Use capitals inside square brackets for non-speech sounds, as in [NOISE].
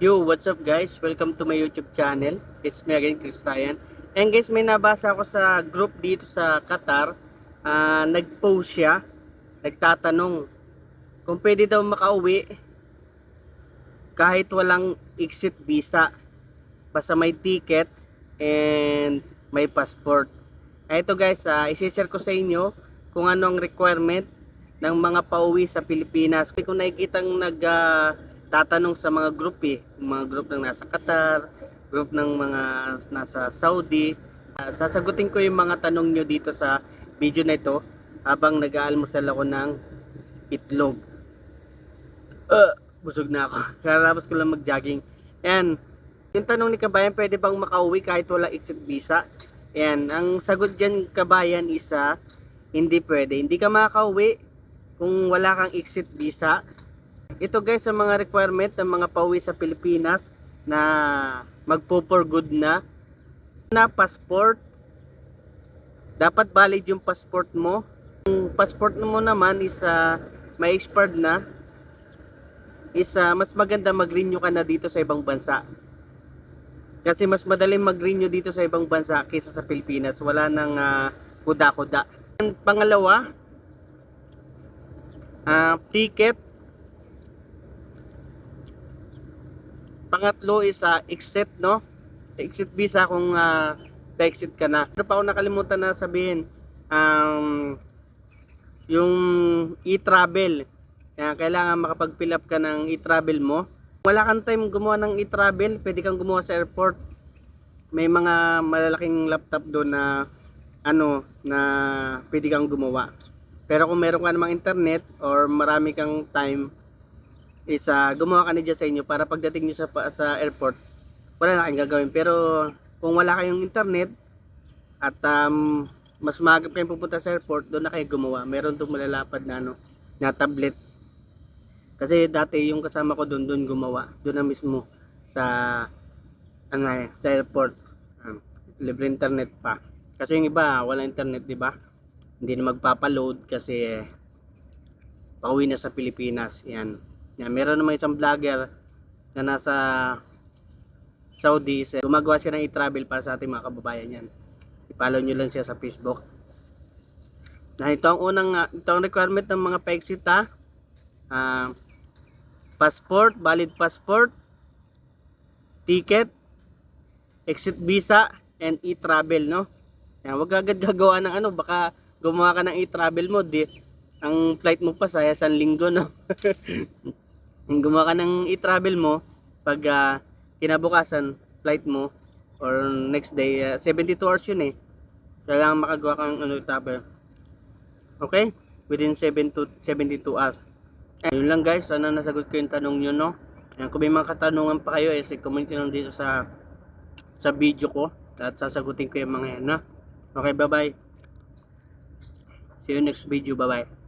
Yo, what's up guys? Welcome to my YouTube channel. It's me again, Kristayan. And guys, may nabasa ako sa group dito sa Qatar. Ah, nag-post siya. Nagtatanong kung pwede daw makauwi kahit walang exit visa. Basta may ticket and may passport. Ah, Ito guys, uh, isi-share ko sa inyo kung ano ang requirement ng mga pauwi sa Pilipinas. Kung nakikitang nag ah, tatanong sa mga group eh, mga group ng nasa Qatar, group ng mga nasa Saudi. Ah, sasagutin ko yung mga tanong nyo dito sa video na ito habang nag-aalmusal ako ng itlog. Uh, busog na ako. [LAUGHS] Karapos ko lang mag-jogging. Yan. Yung tanong ni Kabayan, pwede bang makauwi kahit wala exit visa? Yan. Ang sagot dyan, Kabayan, isa, hindi pwede. Hindi ka makakauwi kung wala kang exit visa ito guys ang mga requirement ng mga pauwi sa Pilipinas na magpo for good na na passport. Dapat valid yung passport mo. Yung passport mo naman is uh, may expired na is uh, mas maganda mag-renew ka na dito sa ibang bansa. Kasi mas madaling mag-renew dito sa ibang bansa kaysa sa Pilipinas. Wala nang uh, kuda-kuda Ang pangalawa uh, ticket Pangatlo is uh, exit, no? Exit visa kung uh, exit ka na. Ano pa ako nakalimutan na sabihin? Um, yung e-travel. Kaya kailangan makapag-fill up ka ng e-travel mo. Wala kang time gumawa ng e-travel, pwede kang gumawa sa airport. May mga malalaking laptop doon na ano na pwede kang gumawa. Pero kung meron ka namang internet or marami kang time, is uh, gumawa ka na sa inyo para pagdating nyo sa, sa airport, wala na kayong gagawin. Pero kung wala kayong internet at um, mas magap kayong pupunta sa airport, doon na kayo gumawa. Meron itong malalapad na, ano, na tablet. Kasi dati yung kasama ko doon, doon gumawa. Doon na mismo sa, ano, sa airport. Um, libre internet pa. Kasi yung iba, wala internet, di ba? Hindi na magpapaload kasi eh, pauwi na sa Pilipinas. Yan. Yan, meron naman isang vlogger na nasa Saudi. So, gumagawa siya ng e-travel para sa ating mga kababayan yan. I-follow nyo lang siya sa Facebook. Na ito ang unang, uh, ito ang requirement ng mga pa-exit ha. Uh, passport, valid passport, ticket, exit visa, and e-travel, no? Yan, wag agad gagawa ng ano, baka gumawa ka ng e-travel mo, di, ang flight mo pa sa isang linggo, no? [LAUGHS] Gumawa ka ng e-travel mo, pag uh, kinabukasan, flight mo, or next day, uh, 72 hours yun eh. Kailangan makagawa kang ano, travel. Okay? Within 7 to 72 hours. Eh, yun lang guys, sana nasagot ko yung tanong nyo, no? Yan, kung may mga katanungan pa kayo, eh, comment nyo lang dito sa sa video ko at sasagutin ko yung mga yan, no? Okay, bye-bye. See you next video, bye-bye.